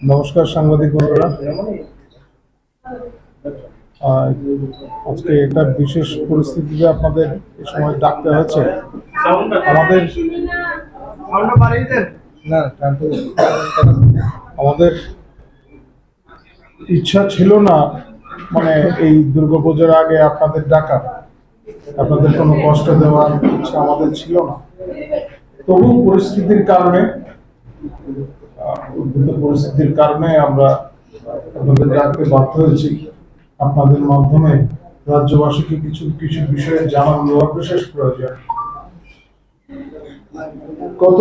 নমস্কার সাংবাদিক বন্ধুরা। আজকে একটা বিশেষ পরিস্থিতিতে আপনাদের এই সময় ডাকতে হয়েছে। আমাদের আমাদের ইচ্ছা ছিল না মানে এই দুর্গাপুজোর আগে আপনাদের ডাকা। আপনাদের কোনো কষ্ট দেওয়ার ইচ্ছা আমাদের ছিল না। তবু পরিস্থিতির কারণে উদ্ভূত পরিস্থিতির কারণে আমরা আপনাদের ডাকতে বাধ্য হয়েছি। আপনাদের মাধ্যমে রাজ্যবাসীকে কিছু কিছু বিষয়ে জানানো বিশেষ প্রয়োজন। গত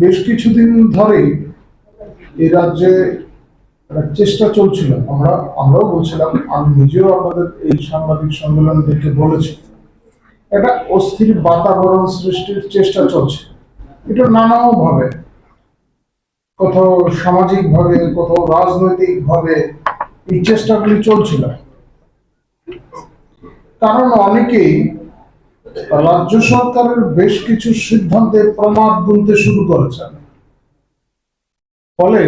বেশ কিছুদিন ধরেই এই রাজ্যে চেষ্টা চলছিল। আমরা, আমরাও বলছিলাম, আমি নিজেও আপনাদের এই সাংবাদিক সম্মেলন দেখে বলেছি, একটা অস্থির বাতাবরণ সৃষ্টির চেষ্টা চলছে। এটা নানাভাবে কোথাও সামাজিক ভাবে কোথাও রাজনৈতিক ভাবে এই চেষ্টাগুলি চলছিল। কারণ অনেকেই রাজ্য সরকারের বেশ কিছু সিদ্ধান্তে প্রমাদ গুনতে শুরু করেছেন। ফলে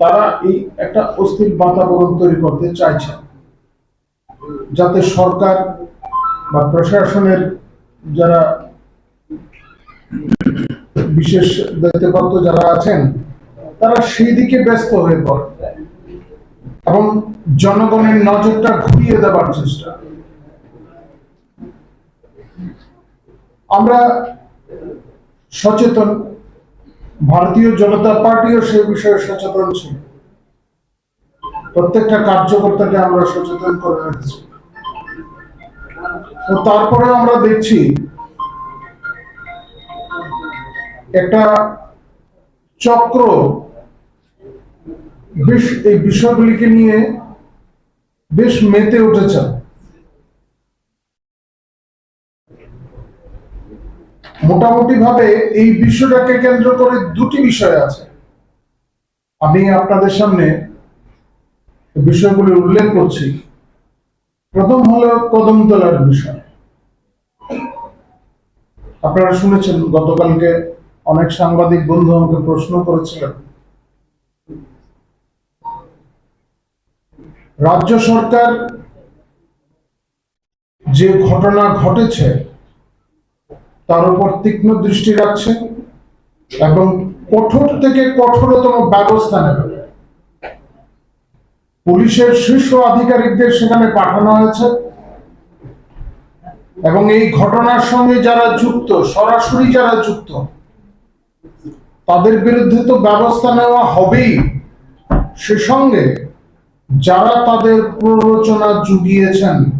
তারা এই একটা অস্থির বাতাবরণ তৈরি করতে চাইছেন। যাতে সরকার বা প্রশাসনের যারা বিশেষ দায়িত্বপ্রাপ্ত যারা আছেন তারা সেই দিকে ব্যস্ত হয়ে পড়ে। এবং জনগণের নজরটা ঘুরিয়ে দেওয়ার চেষ্টা। আমরা সচেতন, ভারতীয় জনতা পার্টিও সে বিষয়ে সচেতন ছিল। প্রত্যেকটা কার্যকর্তাকে আমরা সচেতন করে রেখেছি। তো তারপরে আমরা দেখছি, একটা চক্র বেশ, এই বিষয়গুলিকে নিয়ে বেশ মেতে উঠেছে। মোটামুটি ভাবে এই বিষয়টাকে কেন্দ্র করে দুটি বিষয় আছে। আমি আপনাদের সামনে বিষয়গুলি উল্লেখ করছি। প্রথম হলো কদমতলার বিষয়। আপনারা শুনেছেন, গতকালকে অনেক সাংবাদিক বন্ধু আমাকে প্রশ্ন করেছিলেন। রাজ্য সরকার যে ঘটনা ঘটেছে, তার উপর তীক্ষ্ণ দৃষ্টি রাখছে এবং কঠোর থেকে কঠোরতম ব্যবস্থা নেবে। পুলিশের শীর্ষ আধিকারিকদের সেখানে পাঠানো হয়েছে এবং এই ঘটনার সঙ্গে যারা যুক্ত, সরাসরি যারা যুক্ত, তাদের বিরুদ্ধে তো ব্যবস্থা নেওয়া হবেই। সে সঙ্গে যারা তাদের প্ররোচনা জুগিয়েছেন,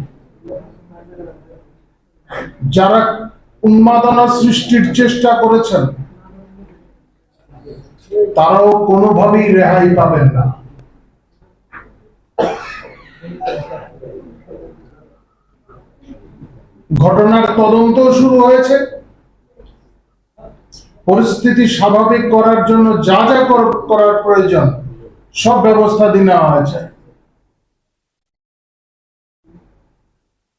যারা উন্মাদনা সৃষ্টির চেষ্টা করেছেন, তারাও কোনোভাবেই রেহাই পাবেন না। ঘটনার তদন্ত শুরু হয়েছে। পরিস্থিতি স্বাভাবিক করার জন্য যা যা কর- করার প্রয়োজন, সব ব্যবস্থা দিয়ে নেওয়া হয়েছে।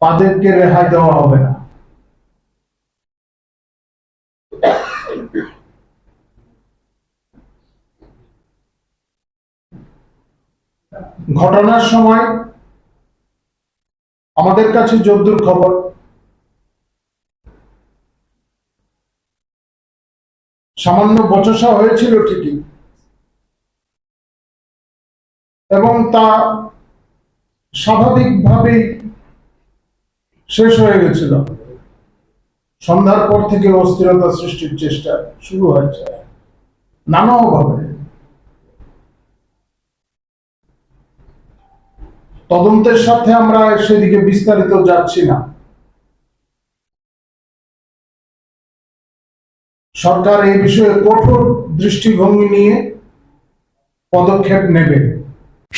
তাদেরকে রেহাই দেওয়া হবে না। ঘটনার সময় আমাদের কাছে যদ্দূর খবর। সামান্য বচসা হয়েছিল ঠিকই। এবং তা স্বাভাবিকভাবেই শেষ হয়ে গেছিল। সন্ধ্যার পর থেকে অস্থিরতা সৃষ্টির চেষ্টা শুরু হয়েছে। নানাভাবে। তদন্তের সাথে আমরা সেদিকে বিস্তারিত যাচ্ছি না। সরকার এই বিষয়ে কঠোর দৃষ্টিভঙ্গি নিয়ে পদক্ষেপ নেবে।